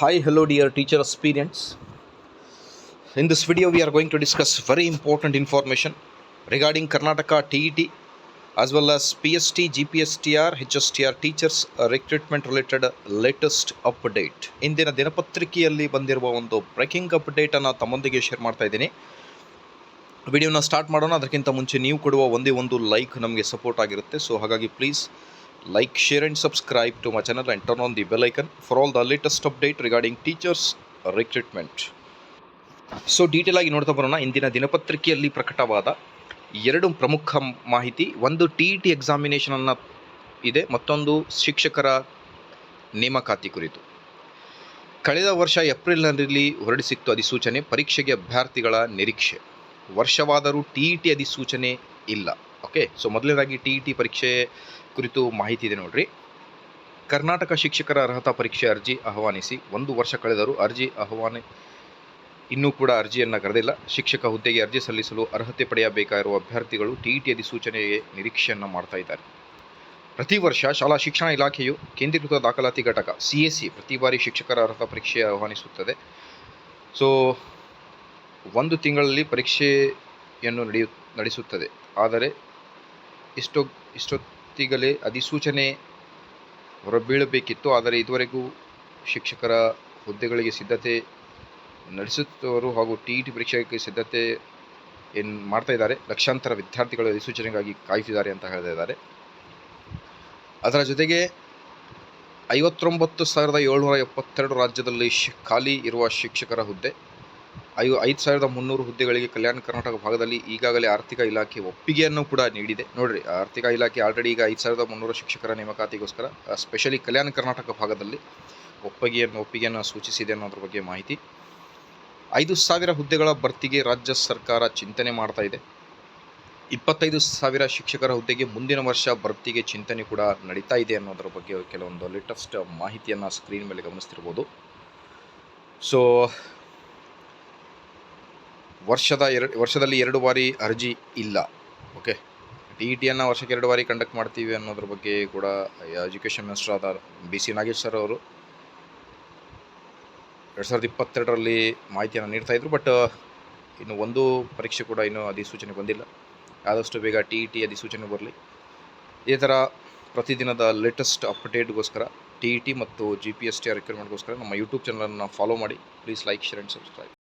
Hi, hello, dear teacher aspirants. In this video, we are going to discuss very important information regarding Karnataka TET as well as PST, GPSTR, HSTR teachers uh, recruitment related latest update. ಇಂದಿನ ದಿನಪತ್ರಿಕೆಯಲ್ಲಿ ಬಂದಿರುವ ಒಂದು breaking update ಅನ್ನು ತಮ್ಮೊಂದಿಗೆ share ಮಾಡ್ತಾ ಇದ್ದೀನಿ ವಿಡಿಯೋನ start ಮಾಡೋಣ ಅದಕ್ಕಿಂತ ಮುಂಚೆ ನೀವು ಕೊಡುವ ಒಂದೇ ಒಂದು ಲೈಕ್ ನಮಗೆ ಸಪೋರ್ಟ್ ಆಗಿರುತ್ತೆ ಸೊ ಹಾಗಾಗಿ please like share and subscribe to my channel and turn on the bell icon for all the latest update regarding teachers recruitment so detail ಆಗಿ ನೋಡ್ತಾ ಬರೋಣ. ಇಂದಿನ ದಿನಪತ್ರಿಕೆಯಲ್ಲಿ ಪ್ರಕಟವಾದ ಎರಡು ಪ್ರಮುಖ ಮಾಹಿತಿ. ಒಂದು ಟಿ ಇ ಟಿ ಎಕ್ಸಾಮಿನೇಷನನ್ನು ಇದೆ, ಮತ್ತೊಂದು ಶಿಕ್ಷಕರ ನೇಮಕಾತಿ ಕುರಿತು. ಕಳೆದ ವರ್ಷ ಏಪ್ರಿಲ್ನಲ್ಲಿ ಹೊರಡಿಸಿತ್ತು ಅಧಿಸೂಚನೆ, ಪರೀಕ್ಷೆಗೆ ಅಭ್ಯರ್ಥಿಗಳ ನಿರೀಕ್ಷೆ. ವರ್ಷವಾದರೂ ಟಿ ಇ ಟಿ ಅಧಿಸೂಚನೆ ಇಲ್ಲ. ಓಕೆ ಸೊ ಮೊದಲನೇದಾಗಿ ಟಿ ಇ ಟಿ ಪರೀಕ್ಷೆ ಕುರಿತು ಮಾಹಿತಿ ಇದೆ ನೋಡ್ರಿ. ಕರ್ನಾಟಕ ಶಿಕ್ಷಕರ ಅರ್ಹತಾ ಪರೀಕ್ಷೆ ಅರ್ಜಿ ಆಹ್ವಾನಿಸಿ. ಒಂದು ವರ್ಷ ಕಳೆದರೂ ಅರ್ಜಿ ಆಹ್ವಾನ ಇನ್ನೂ ಕೂಡ ಅರ್ಜಿಯನ್ನು ಕರೆದಿಲ್ಲ. ಶಿಕ್ಷಕ ಹುದ್ದೆಗೆ ಅರ್ಜಿ ಸಲ್ಲಿಸಲು ಅರ್ಹತೆ ಪಡೆಯಬೇಕಾಗಿರುವ ಅಭ್ಯರ್ಥಿಗಳು ಟಿ ಇ ಟಿ ಅಧಿಸೂಚನೆಗೆ ನಿರೀಕ್ಷೆಯನ್ನು ಮಾಡ್ತಾ ಇದ್ದಾರೆ. ಪ್ರತಿ ವರ್ಷ ಶಾಲಾ ಶಿಕ್ಷಣ ಇಲಾಖೆಯು ಕೇಂದ್ರೀಕೃತ ದಾಖಲಾತಿ ಘಟಕ ಸಿ ಎಸ್ ಸಿ ಪ್ರತಿ ಬಾರಿ ಶಿಕ್ಷಕರ ಅರ್ಹತಾ ಪರೀಕ್ಷೆ ಆಹ್ವಾನಿಸುತ್ತದೆ. ಸೊ ಒಂದು ತಿಂಗಳಲ್ಲಿ ಪರೀಕ್ಷೆಯನ್ನು ನಡೆಯು, ನಡೆಸುತ್ತದೆ. ಆದರೆ ಇಷ್ಟೊ ಇಷ್ಟೊತ್ತಿಗಲೇ ಅಧಿಸೂಚನೆ ಹೊರಬೀಳಬೇಕಿತ್ತು, ಆದರೆ ಇದುವರೆಗೂ ಶಿಕ್ಷಕರ ಹುದ್ದೆಗಳಿಗೆ ಸಿದ್ಧತೆ ನಡೆಸುತ್ತವರು ಹಾಗೂ ಟಿ ಇ ಟಿ ಪರೀಕ್ಷೆಗೆ ಸಿದ್ಧತೆ ಏನು ಮಾಡ್ತಾ ಇದ್ದಾರೆ, ಲಕ್ಷಾಂತರ ವಿದ್ಯಾರ್ಥಿಗಳು ಅಧಿಸೂಚನೆಗಾಗಿ ಕಾಯ್ತಿದ್ದಾರೆ ಅಂತ ಹೇಳ್ತಾ ಇದ್ದಾರೆ. ಅದರ ಜೊತೆಗೆ ಐವತ್ತೊಂಬತ್ತು ಸಾವಿರದ ಏಳ್ನೂರ ಎಪ್ಪತ್ತೆರಡು ರಾಜ್ಯದಲ್ಲಿ ಶಿ, ಖಾಲಿ ಇರುವ ಶಿಕ್ಷಕರ ಹುದ್ದೆ ಐ ಐದು ಸಾವಿರದ ಮುನ್ನೂರು ಹುದ್ದೆಗಳಿಗೆ ಕಲ್ಯಾಣ ಕರ್ನಾಟಕ ಭಾಗದಲ್ಲಿ ಈಗಾಗಲೇ ಆರ್ಥಿಕ ಇಲಾಖೆ ಒಪ್ಪಿಗೆಯನ್ನು ಕೂಡ ನೀಡಿದೆ. ನೋಡ್ರಿ, ಆರ್ಥಿಕ ಇಲಾಖೆ ಆಲ್ರೆಡಿ ಈಗ ಐದು ಸಾವಿರದ ಮುನ್ನೂರು ಶಿಕ್ಷಕರ ನೇಮಕಾತಿಗೋಸ್ಕರ ಸ್ಪೆಷಲಿ ಕಲ್ಯಾಣ ಕರ್ನಾಟಕ ಭಾಗದಲ್ಲಿ ಒಪ್ಪಿಗೆಯನ್ನು ಒಪ್ಪಿಗೆಯನ್ನು ಸೂಚಿಸಿದೆ ಅನ್ನೋದ್ರ ಬಗ್ಗೆ ಮಾಹಿತಿ. ಐದು ಸಾವಿರ ಹುದ್ದೆಗಳ ಭರ್ತಿಗೆ ರಾಜ್ಯ ಸರ್ಕಾರ ಚಿಂತನೆ ಮಾಡ್ತಾ ಇದೆ. ಇಪ್ಪತ್ತೈದು ಸಾವಿರ ಶಿಕ್ಷಕರ ಹುದ್ದೆಗೆ ಮುಂದಿನ ವರ್ಷ ಭರ್ತಿಗೆ ಚಿಂತನೆ ಕೂಡ ನಡೀತಾ ಇದೆ ಅನ್ನೋದ್ರ ಬಗ್ಗೆ ಕೆಲವೊಂದು ಲೇಟೆಸ್ಟ್ ಮಾಹಿತಿಯನ್ನು ಸ್ಕ್ರೀನ್ ಮೇಲೆ ಗಮನಿಸ್ತಿರ್ಬೋದು. ಸೊ ವರ್ಷದ ಎರಡು, ವರ್ಷದಲ್ಲಿ ಎರಡು ಬಾರಿ ಅರ್ಜಿ ಇಲ್ಲ. ಓಕೆ ಟಿ ಇ ಟಿಯನ್ನು ವರ್ಷಕ್ಕೆ ಎರಡು ಬಾರಿ ಕಂಡಕ್ಟ್ ಮಾಡ್ತೀವಿ ಅನ್ನೋದ್ರ ಬಗ್ಗೆ ಕೂಡ ಎಜುಕೇಷನ್ ಮಿನಿಸ್ಟರ್ ಆದ ಬಿ ಸಿ ನಾಗೇಶ್ ಸರ್ ಅವರು ಎರಡು ಸಾವಿರದ ಇಪ್ಪತ್ತೆರಡರಲ್ಲಿ ಮಾಹಿತಿಯನ್ನು ನೀಡ್ತಾ ಇದ್ರು. ಬಟ್ ಇನ್ನು ಒಂದು ಪರೀಕ್ಷೆ ಕೂಡ ಇನ್ನೂ ಅಧಿಸೂಚನೆ ಬಂದಿಲ್ಲ. ಆದಷ್ಟು ಬೇಗ ಟಿ ಇ ಟಿ ಅಧಿಸೂಚನೆ ಬರಲಿ. ಇದೇ ಥರ ಪ್ರತಿದಿನದ ಲೇಟೆಸ್ಟ್ ಅಪ್ಡೇಟ್ಗೋಸ್ಕರ ಟಿ ಇ ಟಿ ಮತ್ತು ಜಿ ಪಿ ಎಸ್ ಟಿ ರಿಕ್ರೂಟ್ಮೆಂಟ್ಗೋಸ್ಕರ ನಮ್ಮ ಯೂಟ್ಯೂಬ್ ಚಾನಲನ್ನು ಫಾಲೋ ಮಾಡಿ. Please like share and subscribe